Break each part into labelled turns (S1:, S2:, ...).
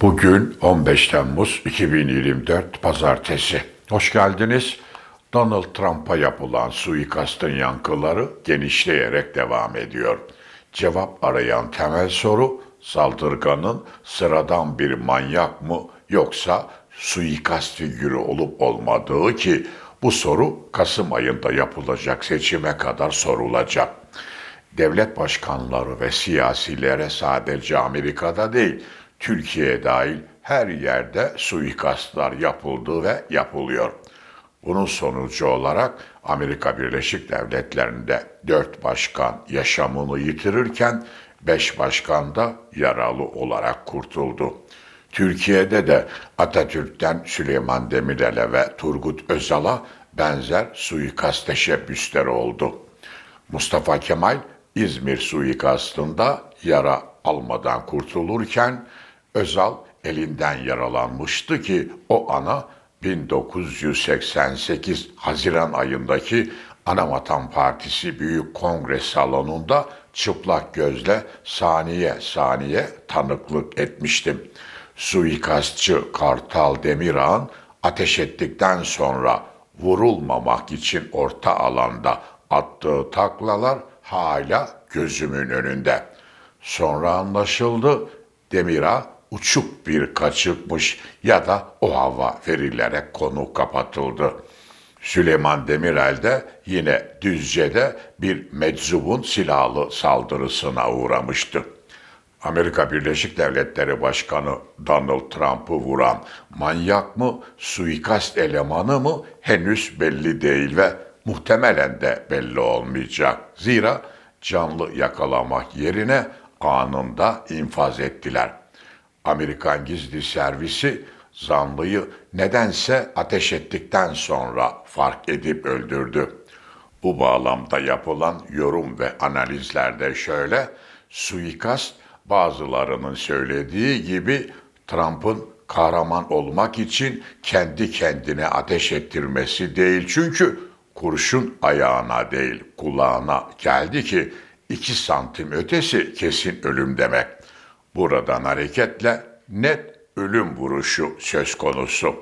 S1: Bugün 15 Temmuz 2024 Pazartesi. Hoş geldiniz. Donald Trump'a yapılan suikastın yankıları genişleyerek devam ediyor. Cevap arayan temel soru saldırganın sıradan bir manyak mı yoksa suikast figürü olup olmadığı ki bu soru Kasım ayında yapılacak seçime kadar sorulacak. Devlet başkanları ve siyasilere sadece Amerika'da değil, Türkiye dahil her yerde suikastlar yapıldı ve yapılıyor. Bunun sonucu olarak Amerika Birleşik Devletleri'nde dört başkan yaşamını yitirirken beş başkan da yaralı olarak kurtuldu. Türkiye'de de Atatürk'ten Süleyman Demirel'e ve Turgut Özal'a benzer suikast teşebbüsleri oldu. Mustafa Kemal İzmir suikastında yara almadan kurtulurken Özal elinden yaralanmıştı ki o ana 1988 Haziran ayındaki Anavatan Partisi Büyük Kongre Salonu'nda çıplak gözle saniye saniye tanıklık etmiştim. Suikastçı Kartal Demirağ'ın ateş ettikten sonra vurulmamak için orta alanda attığı taklalar hala gözümün önünde. Sonra anlaşıldı Demirağ uçuk bir kaçıkmış ya da o hava verilerek konu kapatıldı. Süleyman Demirel de yine Düzce'de bir meczubun silahlı saldırısına uğramıştı. Amerika Birleşik Devletleri Başkanı Donald Trump'ı vuran manyak mı, suikast elemanı mı henüz belli değil ve muhtemelen de belli olmayacak. Zira canlı yakalamak yerine anında infaz ettiler. Amerikan gizli servisi zanlıyı nedense ateş ettikten sonra fark edip öldürdü. Bu bağlamda yapılan yorum ve analizlerde şöyle, suikast bazılarının söylediği gibi Trump'ın kahraman olmak için kendi kendine ateş ettirmesi değil. Çünkü kurşun ayağına değil kulağına geldi ki iki santim ötesi kesin ölüm demek. Buradan hareketle net ölüm vuruşu söz konusu.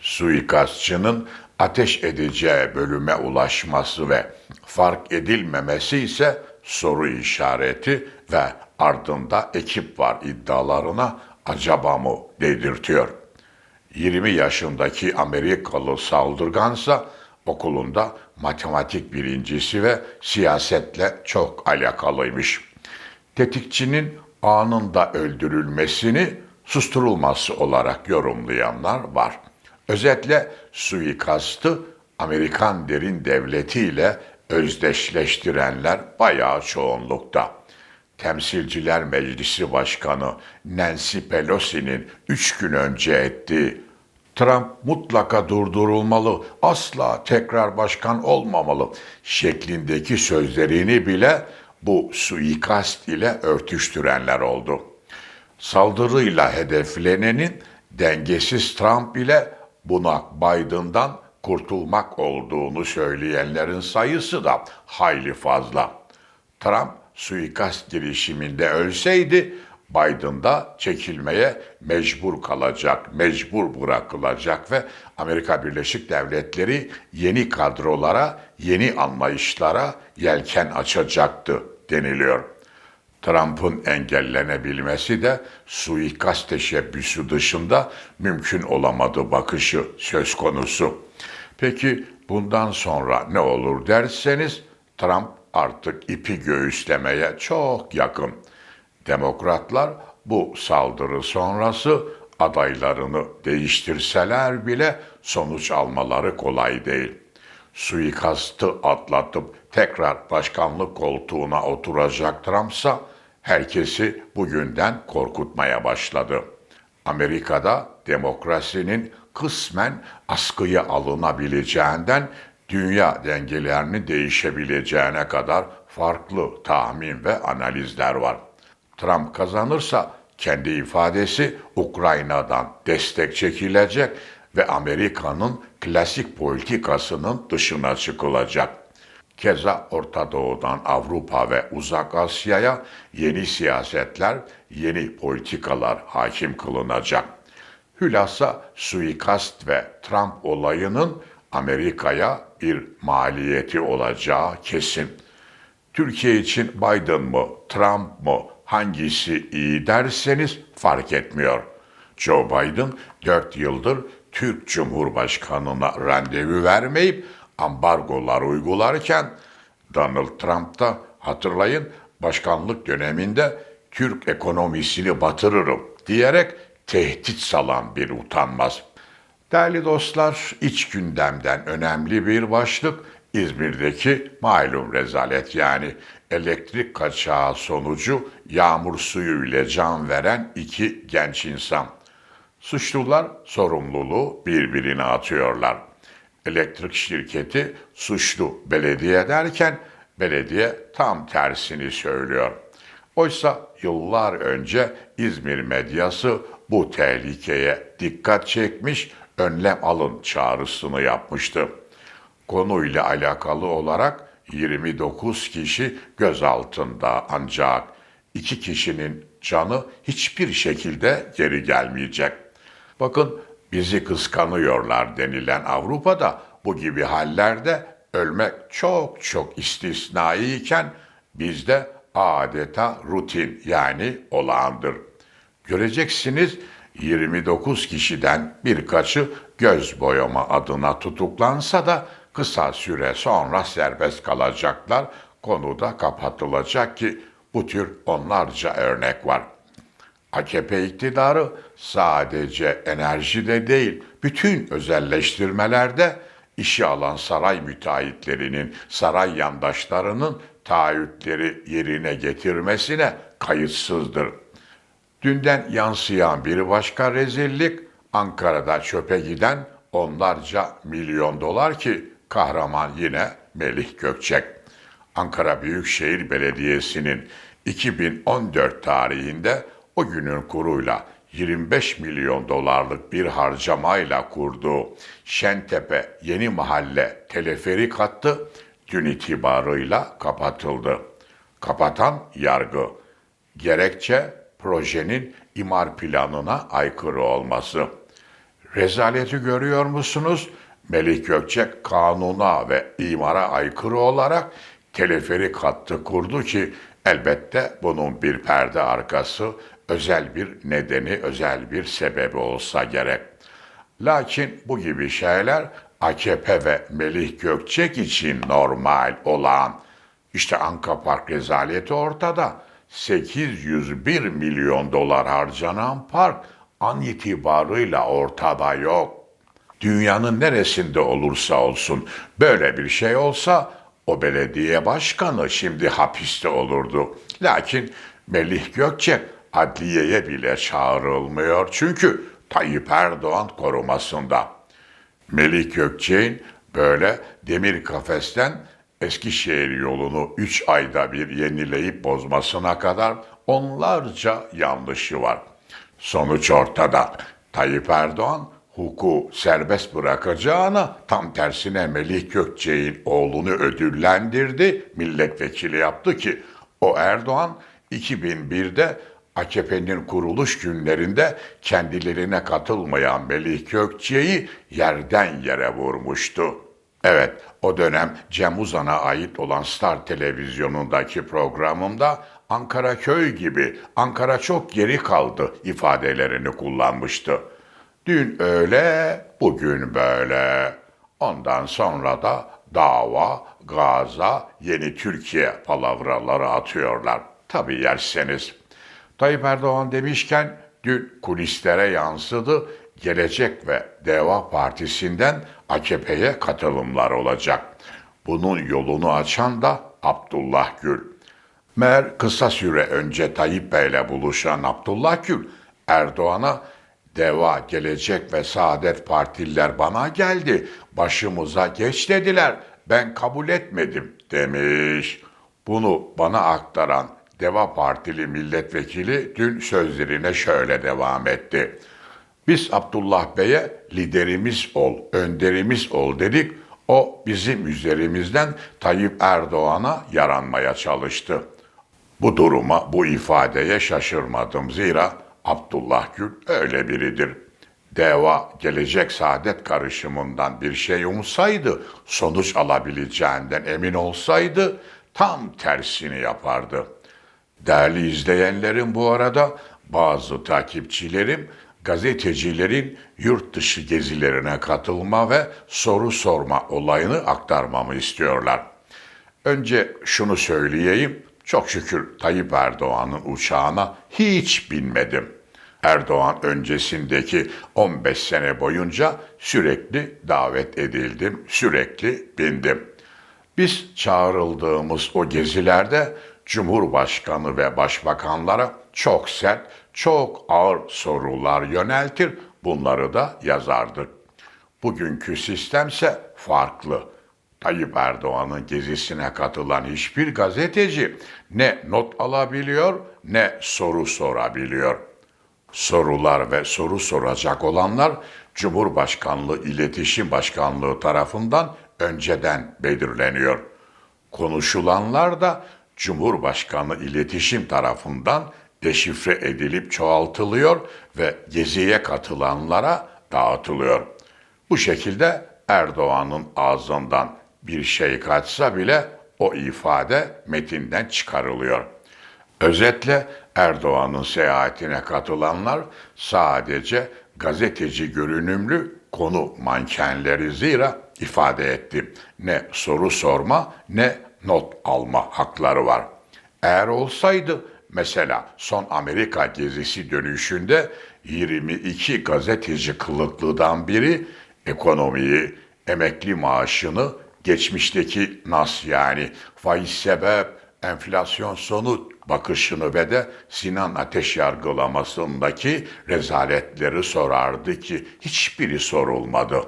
S1: Suikastçının ateş edeceği bölüme ulaşması ve fark edilmemesi ise soru işareti ve ardında ekip var iddialarına acaba mı dedirtiyor. 20 yaşındaki Amerikalı saldırgansa okulunda matematik birincisi ve siyasetle çok alakalıymış. Tetikçinin anında öldürülmesini susturulması olarak yorumlayanlar var. Özetle suikastı Amerikan derin devletiyle özdeşleştirenler bayağı çoğunlukta. Temsilciler Meclisi Başkanı Nancy Pelosi'nin üç gün önce ettiği Trump mutlaka durdurulmalı, asla tekrar başkan olmamalı şeklindeki sözlerini bile bu suikast ile örtüştürenler oldu. Saldırıyla hedeflenenin dengesiz Trump ile bunak Biden'dan kurtulmak olduğunu söyleyenlerin sayısı da hayli fazla. Trump suikast girişiminde ölseydi Biden da çekilmeye mecbur kalacak, mecbur bırakılacak ve Amerika Birleşik Devletleri yeni kadrolara, yeni anlayışlara yelken açacaktı deniliyor. Trump'ın engellenebilmesi de suikast teşebbüsü dışında mümkün olamadı bakışı söz konusu. Peki bundan sonra ne olur derseniz Trump artık ipi göğüslemeye çok yakın. Demokratlar bu saldırı sonrası adaylarını değiştirseler bile sonuç almaları kolay değil. Suikastı atlatıp tekrar başkanlık koltuğuna oturacak Trump'sa herkesi bugünden korkutmaya başladı. Amerika'da demokrasinin kısmen askıya alınabileceğinden dünya dengelerini değişebileceğine kadar farklı tahmin ve analizler var. Trump kazanırsa kendi ifadesi Ukrayna'dan destek çekilecek ve Amerika'nın klasik politikasının dışına çıkılacak. Keza Orta Doğu'dan Avrupa ve Uzak Asya'ya yeni siyasetler, yeni politikalar hakim kılınacak. Hülasa suikast ve Trump olayının Amerika'ya bir maliyeti olacağı kesin. Türkiye için Biden mı, Trump mı hangisi iyi derseniz fark etmiyor. Joe Biden 4 yıldır Türk Cumhurbaşkanı'na randevu vermeyip ambargolar uygularken Donald Trump da hatırlayın başkanlık döneminde Türk ekonomisini batırırım diyerek tehdit salan bir utanmaz. Değerli dostlar, iç gündemden önemli bir başlık İzmir'deki malum rezalet yani elektrik kaçağı sonucu yağmur suyu ile can veren iki genç insan. Suçlular sorumluluğu birbirine atıyorlar. Elektrik şirketi suçlu belediye derken belediye tam tersini söylüyor. Oysa yıllar önce İzmir medyası bu tehlikeye dikkat çekmiş, önlem alın çağrısını yapmıştı. Konuyla alakalı olarak 29 kişi gözaltında ancak iki kişinin canı hiçbir şekilde geri gelmeyecek. Bakın bizi kıskanıyorlar denilen Avrupa'da bu gibi hallerde ölmek çok çok istisnai iken bizde adeta rutin yani olağandır. Göreceksiniz 29 kişiden birkaçı göz boyama adına tutuklansa da kısa süre sonra serbest kalacaklar. Konuda kapatılacak ki bu tür onlarca örnek var. AKP iktidarı sadece enerjide değil, bütün özelleştirmelerde işi alan saray müteahhitlerinin, saray yandaşlarının taahhütleri yerine getirmesine kayıtsızdır. Dünden yansıyan bir başka rezillik Ankara'da çöpe giden onlarca milyon dolar ki kahraman yine Melih Gökçek. Ankara Büyükşehir Belediyesi'nin 2014 tarihinde o günün kuruyla 25 milyon dolarlık bir harcamayla kurduğu Şentepe Yeni Mahalle teleferik hattı dün itibarıyla kapatıldı. Kapatan yargı. Gerekçe projenin imar planına aykırı olması. Rezaleti görüyor musunuz? Melih Gökçek kanuna ve imara aykırı olarak teleferik hattı kurdu ki elbette bunun bir perde arkası, özel bir nedeni, özel bir sebebi olsa gerek. Lakin bu gibi şeyler AKP ve Melih Gökçek için normal olan. İşte Anka Park rezaleti ortada. 801 milyon dolar harcanan park an itibarıyla ortada yok. Dünyanın neresinde olursa olsun böyle bir şey olsa o belediye başkanı şimdi hapiste olurdu. Lakin Melih Gökçek adliyeye bile çağrılmıyor çünkü Tayyip Erdoğan korumasında. Melih Gökçek'in böyle demir kafesten Eskişehir yolunu 3 ayda bir yenileyip bozmasına kadar onlarca yanlışı var. Sonuç ortada. Tayyip Erdoğan hukuku serbest bırakacağına tam tersine Melih Gökçek'in oğlunu ödüllendirdi, milletvekili yaptı ki o Erdoğan 2001'de AKP'nin kuruluş günlerinde kendilerine katılmayan Melih Gökçe'yi yerden yere vurmuştu. Evet, o dönem Cem Uzan'a ait olan Star Televizyonu'ndaki programımda Ankara köy gibi, Ankara çok geri kaldı ifadelerini kullanmıştı. Dün öyle, bugün böyle. Ondan sonra da dava, gaza, yeni Türkiye palavraları atıyorlar. Tabii yerseniz. Tayyip Erdoğan demişken dün kulislere yansıdı. Gelecek ve Deva Partisi'nden AKP'ye katılımlar olacak. Bunun yolunu açan da Abdullah Gül. Meğer kısa süre önce Tayyip Bey'le buluşan Abdullah Gül, Erdoğan'a Deva, Gelecek ve Saadet Partililer bana geldi, başımıza geç dediler, ben kabul etmedim demiş. Bunu bana aktaran Deva Partili milletvekili dün sözlerine şöyle devam etti. Biz Abdullah Bey'e liderimiz ol, önderimiz ol dedik. O bizim üzerimizden Tayyip Erdoğan'a yaranmaya çalıştı. Bu duruma, bu ifadeye şaşırmadım zira Abdullah Gül öyle biridir. Deva gelecek saadet karışımından bir şey umsaydı, sonuç alabileceğinden emin olsaydı tam tersini yapardı. Değerli izleyenlerim bu arada bazı takipçilerim gazetecilerin yurt dışı gezilerine katılma ve soru sorma olayını aktarmamı istiyorlar. Önce şunu söyleyeyim. Çok şükür Tayyip Erdoğan'ın uçağına hiç binmedim. Erdoğan öncesindeki 15 sene boyunca sürekli davet edildim, sürekli bindim. Biz çağrıldığımız o gezilerde Cumhurbaşkanı ve başbakanlara çok sert, çok ağır sorular yöneltir, bunları da yazardık. Bugünkü sistemse farklı. Tayyip Erdoğan'ın gezisine katılan hiçbir gazeteci ne not alabiliyor ne soru sorabiliyor. Sorular ve soru soracak olanlar Cumhurbaşkanlığı İletişim Başkanlığı tarafından önceden belirleniyor. Konuşulanlar da Cumhurbaşkanı İletişim tarafından deşifre edilip çoğaltılıyor ve geziye katılanlara dağıtılıyor. Bu şekilde Erdoğan'ın ağzından bir şey kaçsa bile o ifade metinden çıkarılıyor. Özetle Erdoğan'ın seyahatine katılanlar sadece gazeteci görünümlü konu mankenleri zira ifade etti. Ne soru sorma ne not alma hakları var. Eğer olsaydı mesela son Amerika gezisi dönüşünde 22 gazeteci kılıklıdan biri ekonomiyi, emekli maaşını, geçmişteki nas yani faiz sebep, enflasyon sonu bakışını ve de Sinan Ateş yargılamasındaki rezaletleri sorardı ki hiçbiri sorulmadı.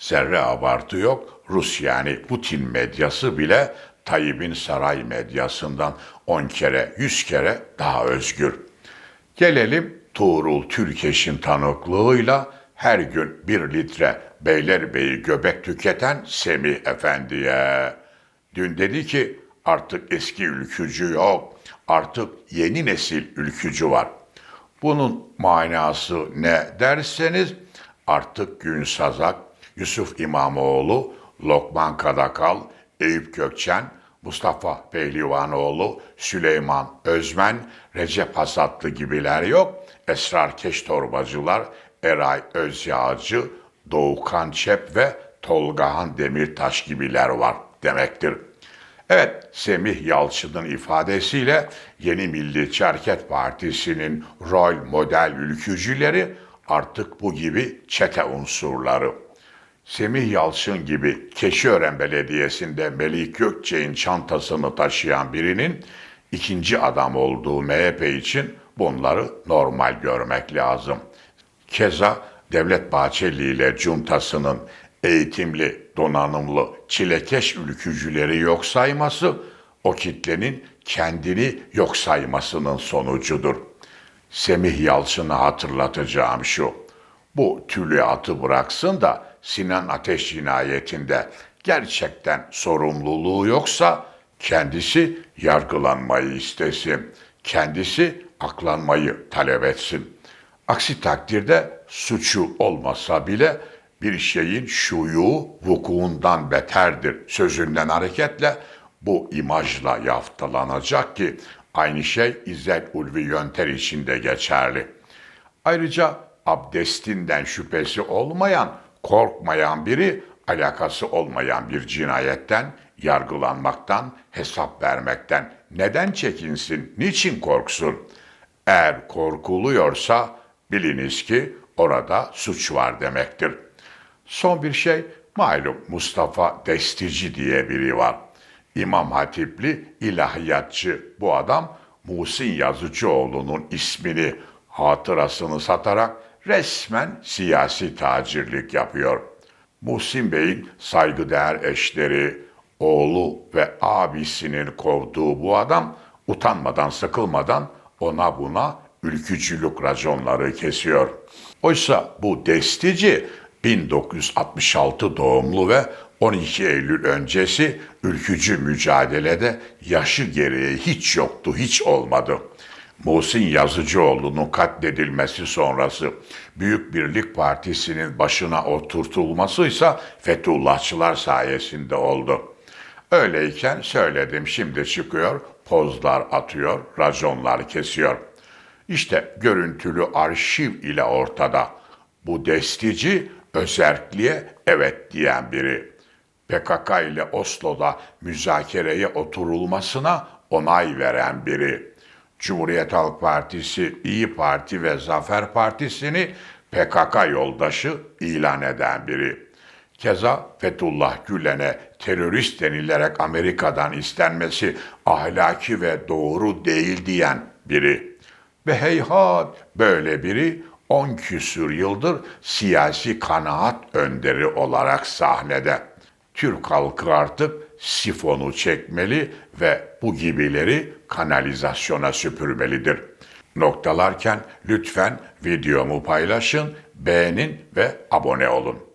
S1: Zerre abartı yok. Rus yani Putin medyası bile Tayyip'in saray medyasından 10 kere, 100 kere daha özgür. Gelelim Tuğrul Türkeş'in tanıklığıyla her gün bir litre Beylerbeyi göbek tüketen Semih Efendi'ye. Dün dedi ki artık eski ülkücü yok, artık yeni nesil ülkücü var. Bunun manası ne derseniz artık Gün Sazak, Yusuf İmamoğlu, Lokman Kadakal, Eyüp Gökçen, Mustafa Pehlivanoğlu, Süleyman Özmen, Recep Hasatlı gibiler yok. Esrar Keş Torbacılar, Eray Özyağcı, Doğukan Çep ve Tolgahan Demirtaş gibiler var demektir. Evet, Semih Yalçın'ın ifadesiyle Yeni Milliyetçi Hareket Partisi'nin rol model ülkücüleri artık bu gibi çete unsurları. Semih Yalçın gibi Keşiören Belediyesi'nde Melik Gökçe'nin çantasını taşıyan birinin ikinci adam olduğu MHP için bunları normal görmek lazım. Keza Devlet Bahçeli ile cuntasının eğitimli, donanımlı, çilekeş ülkücüleri yok sayması o kitlenin kendini yok saymasının sonucudur. Semih Yalçın'a hatırlatacağım şu. Bu tülüatı bıraksın da Sinan Ateş cinayetinde gerçekten sorumluluğu yoksa kendisi yargılanmayı istesin. Kendisi aklanmayı talep etsin. Aksi takdirde suçu olmasa bile bir şeyin şuyu vukuundan beterdir sözünden hareketle bu imajla yaftalanacak ki aynı şey İzzet Ulvi Yönter için de geçerli. Ayrıca abdestinden şüphesi olmayan, korkmayan biri alakası olmayan bir cinayetten, yargılanmaktan, hesap vermekten neden çekinsin, niçin korksun? Eğer korkuluyorsa biliniz ki orada suç var demektir. Son bir şey, malum Mustafa Destici diye biri var. İmam Hatipli ilahiyatçı bu adam Muhsin Yazıcıoğlu'nun ismini, hatırasını satarak resmen siyasi tacirlik yapıyor. Muhsin Bey'in saygıdeğer eşleri, oğlu ve abisinin kovduğu bu adam utanmadan sıkılmadan ona buna ülkücülük raconları kesiyor. Oysa bu destici 1966 doğumlu ve 12 Eylül öncesi ülkücü mücadelede yaşı gereği hiç yoktu, hiç olmadı. Muhsin Yazıcıoğlu'nun katledilmesi sonrası Büyük Birlik Partisi'nin başına oturtulması ise Fethullahçılar sayesinde oldu. Öyleyken söyledim şimdi çıkıyor, pozlar atıyor, raconlar kesiyor. İşte görüntülü arşiv ile ortada. Bu destici özerkliğe evet diyen biri. PKK ile Oslo'da müzakereye oturulmasına onay veren biri. Cumhuriyet Halk Partisi, İyi Parti ve Zafer Partisi'ni PKK yoldaşı ilan eden biri. Keza Fethullah Gülen'e terörist denilerek Amerika'dan istenmesi ahlaki ve doğru değil diyen biri. Ve heyhat böyle biri 10 küsür yıldır siyasi kanaat önderi olarak sahnede. Türk halkı artık sifonu çekmeli ve bu gibileri kanalizasyona süpürmelidir. Noktalarken lütfen videomu paylaşın, beğenin ve abone olun.